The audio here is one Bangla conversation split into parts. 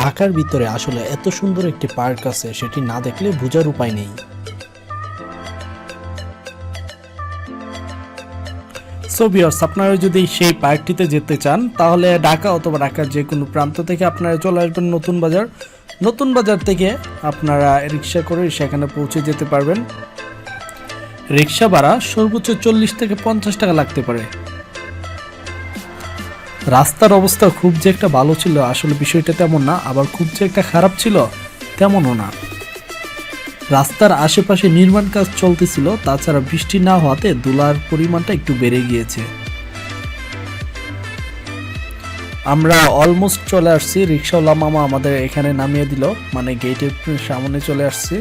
ঢাকার ভিতরে আসলে এত সুন্দর একটি পার্ক আছে, সেটি না দেখলে বোঝার উপায় নেই। আপনারা যদি সেই পার্কটিতে যেতে চান, তাহলে ঢাকা অথবা ঢাকার যে কোনো প্রান্ত থেকে আপনারা চলে আসবেন নতুন বাজার। নতুন বাজার থেকে আপনারা রিক্সা করে সেখানে পৌঁছে যেতে পারবেন। রিক্সা ভাড়া সর্বোচ্চ চল্লিশ থেকে পঞ্চাশ টাকা লাগতে পারে। রাস্তার অবস্থা খুব যে একটা ভালো ছিল, আসলে বিষয়টা তেমন না, আবার খুব যে একটা খারাপ ছিল, তেমনও না। রাস্তার আশেপাশে নির্মাণ কাজ চলতেছিল, তাছাড়া বৃষ্টি না হওয়াতে দোলার পরিমাণটা একটু বেড়ে গিয়েছে। আমরা অলমোস্ট চলে আসছি, রিক্সাওয়ালা মামা আমাদের এখানে নামিয়ে দিল মানে গেটের সামনে চলে আসছি।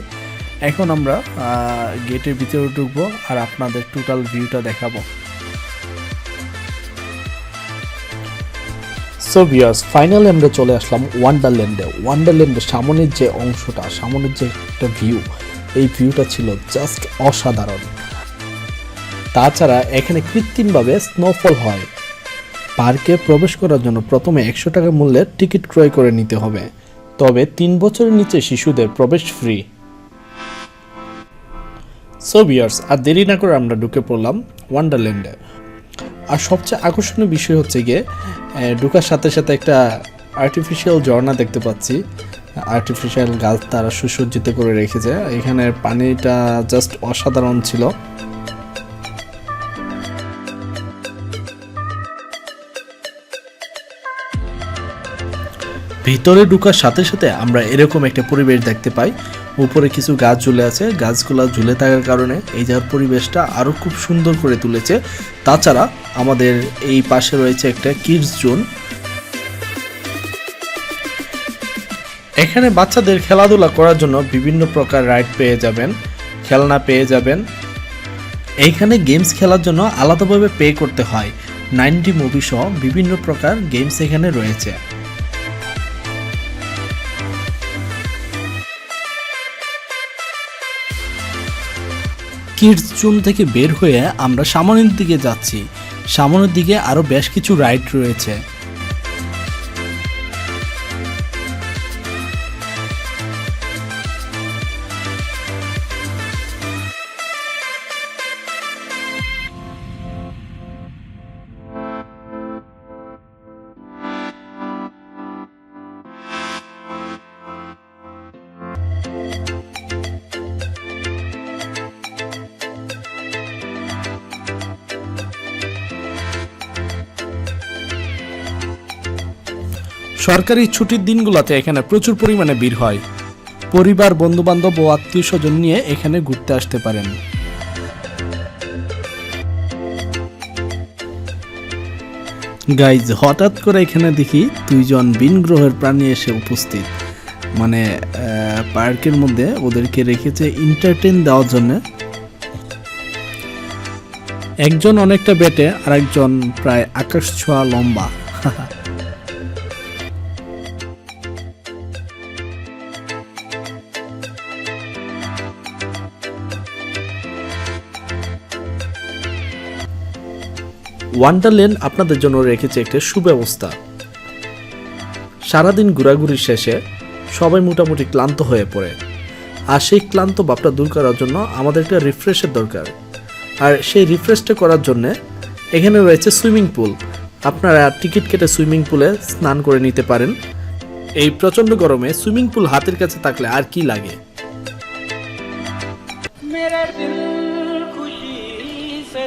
এখন আমরা গেটের ভিতরে ঢুকবো আর আপনাদের টোটাল ভিউটা দেখাবো। সো ভিউয়ার্স ফাইনালি আমরা চলে আসলাম ওয়ান্ডারল্যান্ডে ওয়ান্ডারল্যান্ডের সামনের যে অংশটা, সামনের যে একটা ভিউ এই ভিউটা ছিল জাস্ট অসাধারণ। তাছাড়া এখানে কৃত্রিমভাবে স্নোফল হয়। পার্কে প্রবেশ করার জন্য প্রথমে একশো টাকা মূল্যের টিকিট ক্রয় করে নিতে হবে। তবে তিন বছরের নিচে শিশুদের প্রবেশ ফ্রি সো ভিউয়ার্স আর দেরি না করে আমরা ঢুকে পড়লাম ওয়ান্ডারল্যান্ডে আর সবচেয়ে আকর্ষণীয় বিষয় হচ্ছে গিয়ে ঢুকার সাথে সাথে একটা আর্টিফিশিয়াল ঝর্ণা দেখতে পাচ্ছি। আর্টিফিশিয়াল গাছ তারা সুসজ্জিত করে রেখেছে। এখানে পানিটা জাস্ট অসাধারণ ছিল। ভিতরে ঢোকার সাথে সাথে আমরা এরকম একটা পরিবেশ দেখতে পাই। উপরে কিছু গাছ ঝুলে আছে। গাছগুলো ঝুলে থাকার কারণে এই জায়গার পরিবেশটা আরও খুব সুন্দর করে তুলেছে। তাছাড়া আমাদের এই পাশে রয়েছে একটা কিডস জোন। এখানে বাচ্চাদের খেলাধুলা করার জন্য বিভিন্ন প্রকার রাইড পেয়ে যাবেন, খেলনা পেয়ে যাবেন। এইখানে গেমস খেলার জন্য আলাদাভাবে পে করতে হয়। নাইনটি মুভি সহ বিভিন্ন প্রকার গেমস এখানে রয়েছে। কিডস জোন থেকে বের হয়ে আমরা সামনের দিকে যাচ্ছি। সামনের দিকে আরও বেশ কিছু রাইড রয়েছে। সরকারি ছুটির দিনগুলোতে এখানে প্রচুর পরিমাণে ভিড় হয়। পরিবার, বন্ধুবান্ধব ও আত্মীয় স্বজন নিয়ে এখানে ঘুরতে আসতে পারেন। গাইজ, হঠাৎ করে এখানে দেখি দুইজন বিন গ্রহের প্রাণী এসে উপস্থিত। মানে পার্কের মধ্যে ওদেরকে রেখেছে এন্টারটেন দেওয়ার জন্য। একজন অনেকটা বেটে আর একজন প্রায় আকাশ ছোঁয়া লম্বা। ওয়ান্ডারল্যান্ড আপনাদের জন্য রেখেছে একটা সুব্যবস্থা। সারাদিন ঘোরাঘুরির শেষে সবাই মোটামুটি ক্লান্ত হয়ে পড়ে। আর সেই ক্লান্ত ভাবটা দূর করার জন্য আমাদের একটা রিফ্রেশের দরকার। আর সেই রিফ্রেশটা করার জন্যে এখানে রয়েছে সুইমিং পুল। আপনারা টিকিট কেটে সুইমিং পুলে স্নান করে নিতে পারেন। এই প্রচণ্ড গরমে সুইমিং পুল হাতের কাছে থাকলে আর কি লাগে? মেরা দিল খুশি সে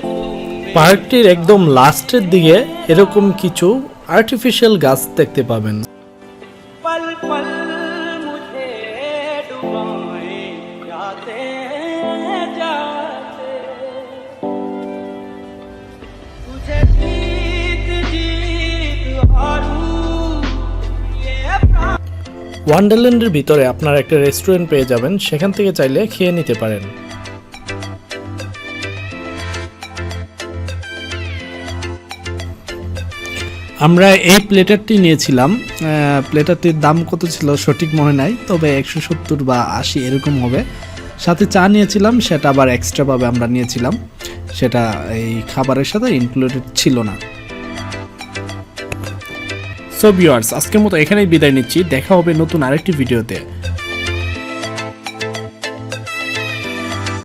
পার্কটির একদম লাস্টের দিকে এরকম কিছু আর্টিফিশিয়াল গাছ দেখতে পাবেন। ওয়ান্ডারল্যান্ডের ভিতরে আপনার একটা রেস্টুরেন্ট পেয়ে যাবেন সেখান থেকে চাইলে খেয়ে নিতে পারেন। আমরা এই প্লেটারটি নিয়েছিলাম প্লেটারটির দাম কত ছিল সঠিক মনে নাই, তবে একশো সত্তর বা আশি এরকম হবে। সাথে চা নিয়েছিলাম, সেটা আবার এক্সট্রাভাবে আমরা নিয়েছিলাম। সেটা এই খাবারের সাথে ইনক্লুডেড ছিল না। সো ভিওয়ার্স আজকের মতো এখানেই বিদায় নিচ্ছি। দেখা হবে নতুন আরেকটি ভিডিওতে।